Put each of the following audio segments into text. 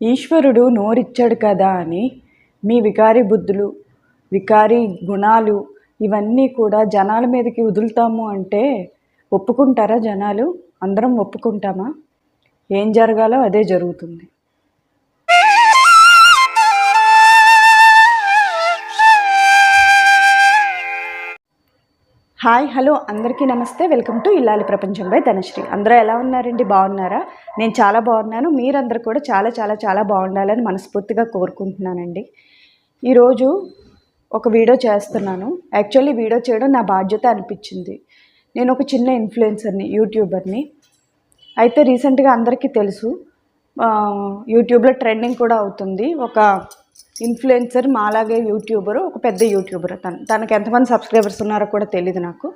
ఈశ్వరుడు నోరిచ్చాడు కదా అని మీ వికారి బుద్ధులు వికారి గుణాలు ఇవన్నీ కూడా జనాల మీదకి వదులుతాము అంటే ఒప్పుకుంటారా జనాలు? అందరం ఒప్పుకుంటామా? ఏం జరగాలో అదే జరుగుతుంది. హాయ్ హలో అందరికీ నమస్తే. వెల్కమ్ టు ఇల్లాలి ప్రపంచం బై ధనశ్రీ. అందరూ ఎలా ఉన్నారండి? బాగున్నారా? నేను చాలా బాగున్నాను. మీరందరూ కూడా చాలా చాలా చాలా బాగుండాలని మనస్ఫూర్తిగా కోరుకుంటున్నానండి. ఈరోజు ఒక వీడియో చేస్తున్నాను. యాక్చువల్లీ వీడియో చేయడం నా బాధ్యత అనిపించింది. నేను ఒక చిన్న ఇన్ఫ్లుయెన్సర్ని యూట్యూబర్ని. అయితే రీసెంట్గా అందరికీ తెలుసు యూట్యూబ్లో ట్రెండింగ్ కూడా అవుతుంది. ఒక ఇన్ఫ్లుయెన్సర్ మాలాగే యూట్యూబర్ ఒక పెద్ద యూట్యూబర్. తను తనకు ఎంతమంది సబ్స్క్రైబర్స్ ఉన్నారో కూడా తెలియదు నాకు.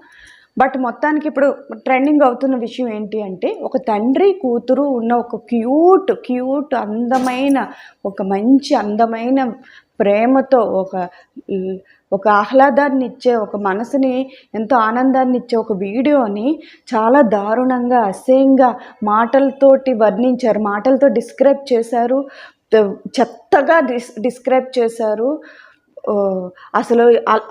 బట్ మొత్తానికి ఇప్పుడు ట్రెండింగ్ అవుతున్న విషయం ఏంటి అంటే ఒక తండ్రి కూతురు ఉన్న ఒక క్యూట్ క్యూట్ అందమైన ఒక మంచి అందమైన ప్రేమతో ఒక ఒక ఆహ్లాదాన్ని ఇచ్చే ఒక మనసుని ఎంతో ఆనందాన్ని ఇచ్చే ఒక వీడియోని చాలా దారుణంగా అసహ్యంగా మాటలతోటి వర్ణించారు మాటలతో డిస్క్రైబ్ చేశారు. చెత్తగా డిస్ డిస్క్రైబ్ చేశారు. అసలు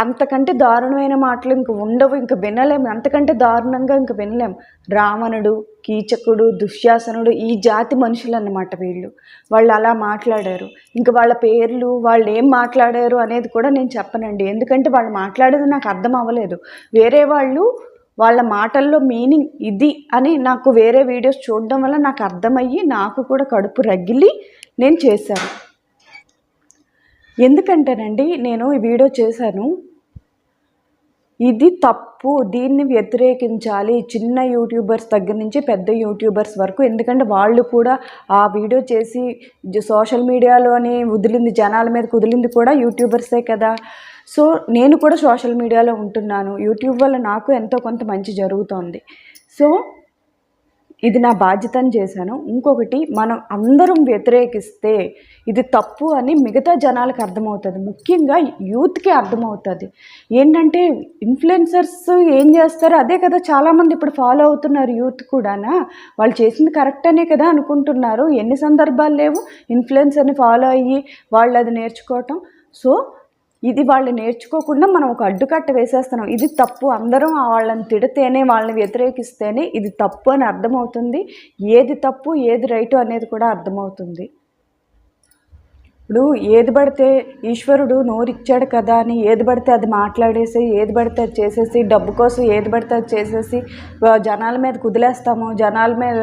అంతకంటే దారుణమైన మాటలు ఇంక ఉండవు ఇంక వినలేము అంతకంటే దారుణంగా ఇంక వినలేం. రావణుడు కీచకుడు దుశ్శాసనుడు ఈ జాతి మనుషులు అన్నమాట వీళ్ళు. వాళ్ళు అలా మాట్లాడారు. ఇంక వాళ్ళ పేర్లు వాళ్ళు ఏం మాట్లాడారు అనేది కూడా నేను చెప్పనండి. ఎందుకంటే వాళ్ళు మాట్లాడేది నాకు అర్థం అవ్వలేదు. వేరే వాళ్ళు వాళ్ళ మాటల్లో మీనింగ్ ఇది అని నాకు వేరే వీడియోస్ చూడడం వల్ల నాకు అర్థమయ్యి నాకు కూడా కడుపు రగిలి నేను చేశాను. ఎందుకంటేనండి నేను ఈ వీడియో చేశాను. ఇది తప్పు. దీన్ని వ్యతిరేకించాలి. చిన్న యూట్యూబర్స్ దగ్గర నుంచి పెద్ద యూట్యూబర్స్ వరకు. ఎందుకంటే వాళ్ళు కూడా ఆ వీడియో చేసి సోషల్ మీడియాలోని వదిలింది జనాల మీద కుదిలింది కూడా యూట్యూబర్సే కదా. సో నేను కూడా సోషల్ మీడియాలో ఉంటున్నాను. యూట్యూబ్ వల్ల నాకు ఎంతో కొంత మంచి జరుగుతోంది. సో ఇది నా బాధ్యతను చేశాను. ఇంకొకటి మనం అందరం వ్యతిరేకిస్తే ఇది తప్పు అని మిగతా జనాలకు అర్థమవుతుంది. ముఖ్యంగా యూత్కి అర్థమవుతుంది. ఏంటంటే ఇన్ఫ్లుయెన్సర్స్ ఏం చేస్తారో అదే కదా చాలామంది ఇప్పుడు ఫాలో అవుతున్నారు యూత్ కూడానా. వాళ్ళు చేసింది కరెక్ట్ అనే కదా అనుకుంటున్నారు. ఎన్ని సందర్భాలు లేవు ఇన్ఫ్లుయెన్సర్ని ఫాలో అయ్యి వాళ్ళు అది నేర్చుకోవటం. సో ఇది వాళ్ళు నేర్చుకోకుండా మనం ఒక అడ్డుకట్ట వేసేస్తున్నాం. ఇది తప్పు. అందరం వాళ్ళని తిడితేనే వాళ్ళని వ్యతిరేకిస్తేనే ఇది తప్పు అని అర్థమవుతుంది. ఏది తప్పు ఏది రైటు అనేది కూడా అర్థమవుతుంది. ఇప్పుడు ఏది పడితే ఈశ్వరుడు నోరిచ్చాడు కదా అని ఏది పడితే అది మాట్లాడేసి ఏది పడితే అది చేసేసి డబ్బు కోసం ఏది పడితే అది చేసేసి జనాల మీద కుదిలేస్తాము జనాల మీద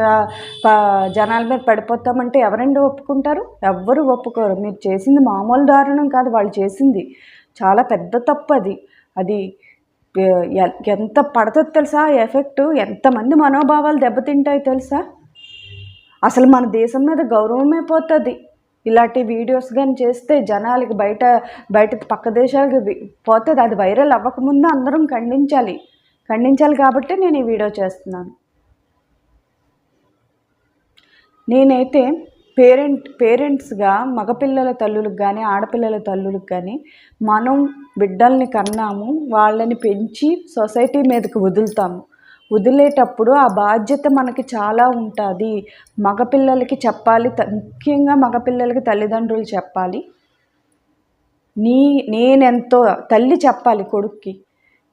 జనాల మీద పడిపోతామంటే ఎవరండి ఒప్పుకుంటారు? ఎవ్వరు ఒప్పుకోరు. మీరు చేసింది మామూలు దారుణం కాదు వాళ్ళు చేసింది చాలా పెద్ద తప్పు అది. అది ఎంత పడుతుంది తెలుసా ఎఫెక్ట్? ఎంతమంది మనోభావాలు దెబ్బతింటాయి తెలుసా? అసలు మన దేశం మీద గౌరవమే పోతుంది. ఇలాంటి వీడియోస్ కానీ చేస్తే జనాలకి బయట బయట పక్క దేశాలకి పోతుంది. అది వైరల్ అవ్వకముందు అందరం ఖండించాలి. ఖండించాలి కాబట్టి నేను ఈ వీడియో చేస్తున్నాను. నేనైతే పేరెంట్ పేరెంట్స్గా మగపిల్లల తల్లులకు కానీ ఆడపిల్లల తల్లులకు కానీ మనం బిడ్డల్ని కన్నాము వాళ్ళని పెంచి సొసైటీ మీదకి వదులుతాము. వదిలేటప్పుడు ఆ బాధ్యత మనకి చాలా ఉంటుంది. మగపిల్లలకి చెప్పాలి త- ముఖ్యంగా మగపిల్లలకి తల్లిదండ్రులు చెప్పాలి. నీ నేనెంతో తల్లి చెప్పాలి కొడుక్కి.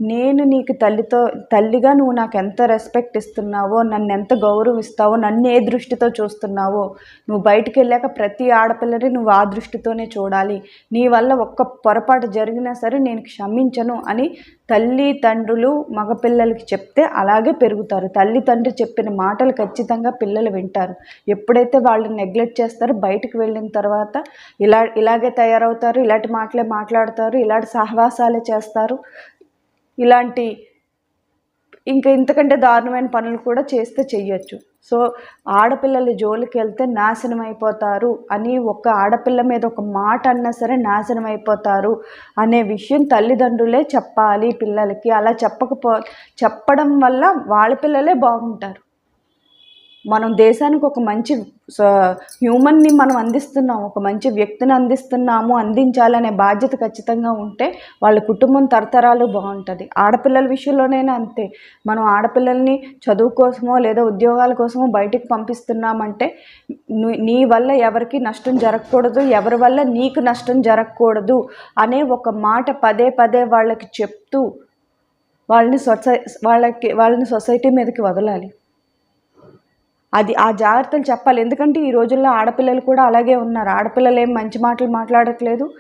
నేను నీకు తల్లితో తల్లిగా నువ్వు నాకు ఎంత రెస్పెక్ట్ ఇస్తున్నావో నన్ను ఎంత గౌరవిస్తావో నన్ను ఏ దృష్టితో చూస్తున్నావో నువ్వు బయటికి వెళ్ళాక ప్రతి ఆడపిల్లని నువ్వు ఆ దృష్టితోనే చూడాలి. నీ వల్ల ఒక్క పొరపాటు జరిగినా సరే నేను క్షమించను అని తల్లి తండ్రులు మగపిల్లలకి చెప్తే అలాగే పెరుగుతారు. తల్లి తండ్రి చెప్పిన మాటలు ఖచ్చితంగా పిల్లలు వింటారు. ఎప్పుడైతే వాళ్ళని నెగ్లెక్ట్ చేస్తారో బయటకు వెళ్ళిన తర్వాత ఇలా ఇలాగే తయారవుతారు. ఇలాంటి మాటలే మాట్లాడతారు. ఇలాంటి సహవాసాలే చేస్తారు. ఇలాంటి ఇంకా ఇంతకంటే దారుణమైన పనులు కూడా చేస్తే చెయ్యొచ్చు. సో ఆడపిల్లల జోలికి వెళ్తే నాశనం అయిపోతారు అని ఒక ఆడపిల్ల మీద ఒక మాట అన్నా సరే నాశనం అయిపోతారు అనే విషయం తల్లిదండ్రులే చెప్పాలి పిల్లలకి. అలా చెప్పకపో చెప్పడం వల్ల వాళ్ళ పిల్లలే బాగుంటారు. మనం దేశానికి ఒక మంచి హ్యూమన్ని మనం అందిస్తున్నాం ఒక మంచి వ్యక్తిని అందిస్తున్నాము అందించాలనే బాధ్యత ఖచ్చితంగా ఉంటే వాళ్ళ కుటుంబం తరతరాలు బాగుంటుంది. ఆడపిల్లల విషయంలోనైనా అంతే. మనం ఆడపిల్లల్ని చదువు కోసమో లేదా ఉద్యోగాల కోసమో బయటికి పంపిస్తున్నామంటే నీ వల్ల ఎవరికి నష్టం జరగకూడదు ఎవరి వల్ల నీకు నష్టం జరగకూడదు అనే ఒక మాట పదే పదే వాళ్ళకి చెప్తూ వాళ్ళని సొసై వాళ్ళకి వాళ్ళని సొసైటీ మీదకి వదలాలి. అది ఆ జాగ్రత్తలు చెప్పాలి. ఎందుకంటే ఈ రోజుల్లో ఆడపిల్లలు కూడా అలాగే ఉన్నారు. ఆడపిల్లలు ఏం మంచి మాటలు మాట్లాడట్లేదు.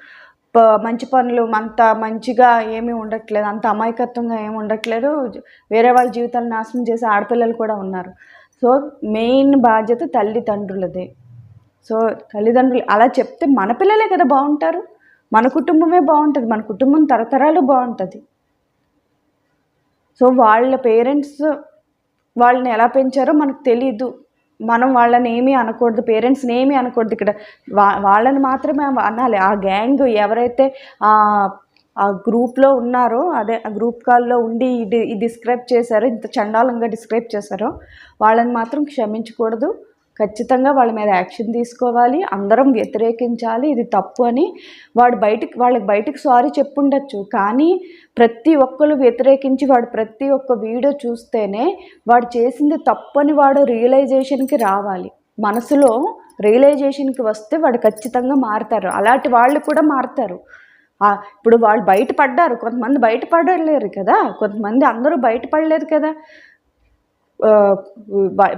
ప- మంచి పనులు అంత మంచిగా ఏమీ ఉండట్లేదు. అంత అమాయకత్వంగా ఏమి ఉండట్లేదు. వేరే వాళ్ళ జీవితాలు నాశనం చేసే ఆడపిల్లలు కూడా ఉన్నారు. సో మెయిన్ బాధ్యత తల్లిదండ్రులదే. సో తల్లిదండ్రులు అలా చెప్తే మన పిల్లలే కదా బాగుంటారు. మన కుటుంబమే బాగుంటుంది. మన కుటుంబం తరతరాలు బాగుంటుంది. సో వాళ్ళ పేరెంట్స్ వాళ్ళని ఎలా పెంచారో మనకు తెలీదు. మనం వాళ్ళని ఏమీ అనకూడదు పేరెంట్స్ని ఏమీ అనకూడదు ఇక్కడ. వా వాళ్ళని మాత్రమే అనాలి. ఆ గ్యాంగ్ ఎవరైతే ఆ గ్రూప్లో ఉన్నారో అదే ఆ గ్రూప్ కాల్లో ఉండి ఇది డిస్క్రైబ్ చేశారో ఇంత చండాలంగా డిస్క్రైబ్ చేశారో వాళ్ళని మాత్రం క్షమించకూడదు. ఖచ్చితంగా వాళ్ళ మీద యాక్షన్ తీసుకోవాలి అందరం వ్యతిరేకించాలి ఇది తప్పు అని వాడు బయటికి వాళ్ళకి బయటికి సారీ చెప్పుండొచ్చు. కానీ ప్రతి ఒక్కరు వ్యతిరేకించి వాడు ప్రతి ఒక్క వీడియో చూస్తేనే వాడు చేసింది తప్పు అని వాడు రియలైజేషన్కి రావాలి. మనసులో రియలైజేషన్కి వస్తే వాడు ఖచ్చితంగా మారుతారు. అలాంటి వాళ్ళు కూడా మారుతారు. ఇప్పుడు వాళ్ళు బయటపడ్డారు. కొంతమంది బయటపడలేరు కదా. కొంతమంది అందరూ బయటపడలేదు కదా.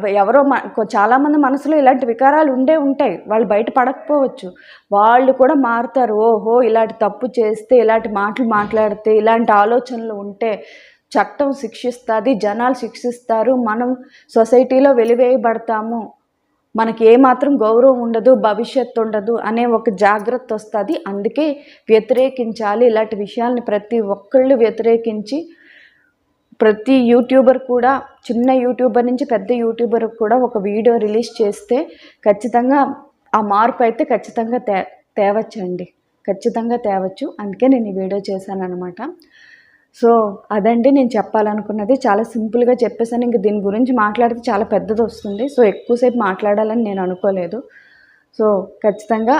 ఎవరో మా చాలామంది మనసులో ఇలాంటి వికారాలు ఉండే ఉంటాయి. వాళ్ళు బయట పడకపోవచ్చు. వాళ్ళు కూడా మారుతారు. ఓహో ఇలాంటి తప్పు చేస్తే ఇలాంటి మాటలు మాట్లాడితే ఇలాంటి ఆలోచనలు ఉంటే చట్టం శిక్షిస్తుంది జనాలు శిక్షిస్తారు. మనం సొసైటీలో వెలివేయబడతాము. మనకి ఏమాత్రం గౌరవం ఉండదు భవిష్యత్తు ఉండదు అనే ఒక జాగ్రత్త వస్తుంది. అందుకే వ్యతిరేకించాలి. ఇలాంటి విషయాల్ని ప్రతి ఒక్కళ్ళు వ్యతిరేకించి ప్రతి యూట్యూబర్ కూడా చిన్న యూట్యూబర్ నుంచి పెద్ద యూట్యూబర్ కూడా ఒక వీడియో రిలీజ్ చేస్తే ఖచ్చితంగా ఆ మార్పు అయితే ఖచ్చితంగా తే తేవచ్చండి. ఖచ్చితంగా తేవచ్చు. అందుకే నేను ఈ వీడియో చేశాను అనమాట సో అదండి నేను చెప్పాలనుకున్నది. చాలా సింపుల్గా చెప్పేసాను ఇంక దీని గురించి మాట్లాడితే చాలా పెద్దది వస్తుంది. సో ఎక్కువసేపు మాట్లాడాలని నేను అనుకోలేదు. సో ఖచ్చితంగా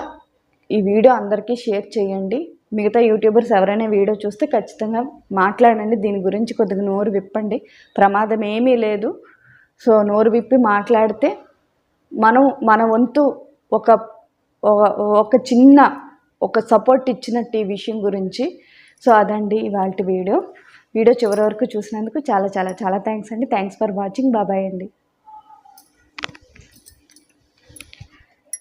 ఈ వీడియో అందరికీ షేర్ చేయండి. మిగతా యూట్యూబర్స్ ఎవరైనా వీడియో చూస్తే ఖచ్చితంగా మాట్లాడండి. దీని గురించి కొద్దిగా నోరు విప్పండి. ప్రమాదం ఏమీ లేదు. సో నోరు విప్పి మాట్లాడితే మనం మన వంతు ఒక ఒక- చిన్న ఒక సపోర్ట్ ఇచ్చినట్టు ఈ విషయం గురించి. సో అదండి ఇవాళ వీడియో. వీడియో చివరి వరకు చూసినందుకు చాలా చాలా చాలా థ్యాంక్స్ అండి. Thanks for watching. బాబాయ్ అండి.